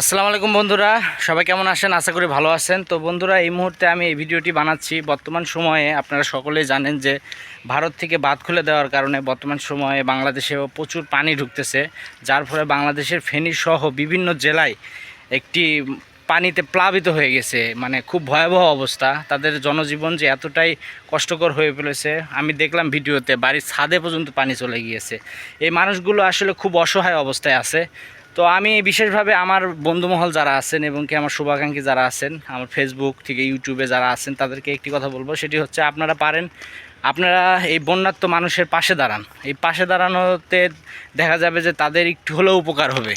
আসসালামু আলাইকুম বন্ধুরা, সবাই কেমন আছেন? আশা করি ভালো আছেন। তো বন্ধুরা, এই মুহূর্তে আমি এই ভিডিওটি বানাচ্ছি। বর্তমান সময়ে আপনারা সকলেই জানেন যে ভারত থেকে বাঁধ খুলে দেওয়ার কারণে বর্তমান সময়ে বাংলাদেশে প্রচুর পানি ঢুকতেছে, যার ফলে বাংলাদেশের ফেনী সহ বিভিন্ন জেলায় একটি পানিতে প্লাবিত হয়ে গেছে। মানে খুব ভয়াবহ অবস্থা। তাদের জনজীবন যে এতটাই কষ্টকর হয়ে ফেলেছে, আমি দেখলাম ভিডিওতে বাড়ির ছাদে পর্যন্ত পানি চলে গিয়েছে। এই মানুষগুলো আসলে খুব অসহায় অবস্থায় আছে। তো আমি বিশেষভাবে আমার বন্ধুমহল যারা আছেন এবং কি আমার শুভাকাঙ্ক্ষী যারা আছেন, আমার ফেসবুক থেকে ইউটিউবে যারা আছেন, তাদেরকে একটি কথা বলব, সেটি হচ্ছে আপনারা পারেন, আপনারা এই বন্যাত্ম মানুষের পাশে দাঁড়ান। এই পাশে দাঁড়ানোতে দেখা যাবে যে তাদের একটু হলেও উপকার হবে।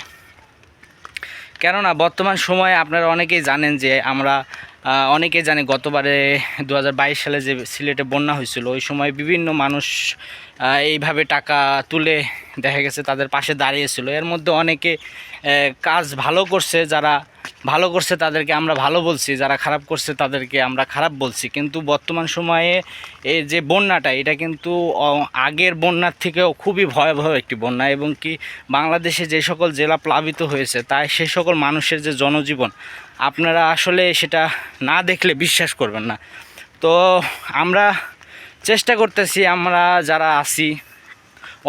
কেননা বর্তমান সময়ে আপনারা অনেকেই জানেন যে আমরা আহ, অনেকেই জানে গতবারে দু হাজার বাইশ সালে যে সিলেটে বন্যা হয়েছিল ওই সময় বিভিন্ন মানুষ এইভাবে টাকা তুলে দেখা গেছে তাদের পাশে দাঁড়িয়েছিল। এর মধ্যে অনেকে কাজ ভালো করছে যারা ভালো করছে তাদেরকে আমরা ভালো বলছি যারা খারাপ করছে তাদেরকে আমরা খারাপ বলছি। কিন্তু বর্তমান সময়ে এই যে বন্যাটা এটা কিন্তু আগের বন্যার থেকেও খুবই ভয়াবহ একটি বন্যা। এবং কি বাংলাদেশে যে সকল জেলা প্লাবিত হয়েছে তাই সে সকল মানুষের যে জনজীবন আপনারা আসলে সেটা না দেখলে বিশ্বাস করবেন না। তো আমরা চেষ্টা করতেছি, আমরা যারা আছি,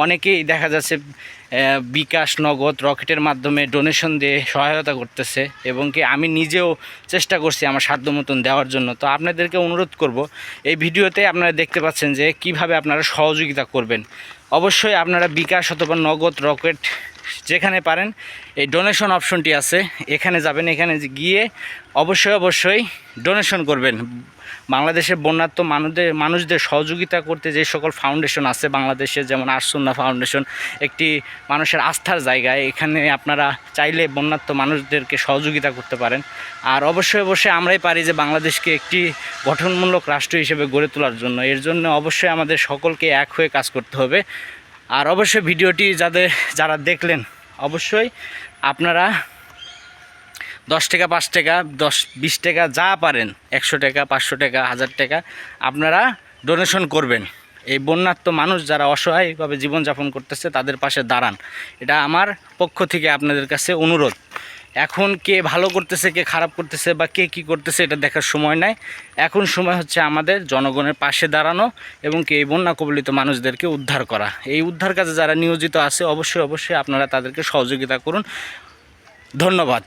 অনেকেই দেখা যাচ্ছে বিকাশ নগদ রকেটের মাধ্যমে ডোনেশন দিয়ে সহায়তা করতেছে এবং কি আমি নিজেও চেষ্টা করছি আমার সাধ্য মতন দেওয়ার জন্য। তো আপনাদেরকে অনুরোধ করব, এই ভিডিওতে আপনারা দেখতে পাচ্ছেন যে কীভাবে আপনারা সহযোগিতা করবেন। অবশ্যই আপনারা বিকাশ অথবা নগদ রকেট যেখানে পারেন, এই ডোনেশন অপশনটি আছে। এখানে যাবেন, এখানে গিয়ে অবশ্যই অবশ্যই ডোনেশন করবেন। বাংলাদেশের বন্যাত্ম মানুষদের মানুষদের সহযোগিতা করতে যে সকল ফাউন্ডেশন আছে বাংলাদেশে, যেমন আরসুন্না ফাউন্ডেশন একটি মানুষের আস্থার জায়গায় এখানে আপনারা চাইলে বন্যাত্ম মানুষদেরকে সহযোগিতা করতে পারেন। আর অবশ্যই অবশ্যই আমরাই পারি যে বাংলাদেশকে একটি গঠনমূলক রাষ্ট্র হিসেবে গড়ে তোলার জন্য। এর জন্য অবশ্যই আমাদের সকলকে এক হয়ে কাজ করতে হবে। আর অবশ্যই ভিডিওটি যাদের যারা দেখলেন, অবশ্যই আপনারা দশ টাকা, পাঁচ টাকা, দশ, বিশ টাকা, যা পারেন, একশো টাকা, পাঁচশো টাকা, হাজার টাকা, আপনারা ডোনেশন করবেন। এই বন্যাত্ম মানুষ যারা অসহায়ভাবে জীবনযাপন করতেছে, তাদের পাশে দাঁড়ান। এটা আমার পক্ষ থেকে আপনাদের কাছে অনুরোধ। এখন কে ভালো করতেছে, কে খারাপ করতেছে বা কে কি করতেছে এটা দেখার সময় নাই। এখন সময় হচ্ছে আমাদের জনগণের পাশে দাঁড়ানো এবং কে এই বন্যা কবলিত মানুষদেরকে উদ্ধার করা। এই উদ্ধার কাজে যারা নিয়োজিত আছে, অবশ্যই অবশ্যই আপনারা তাদেরকে সহযোগিতা করুন। ধন্যবাদ।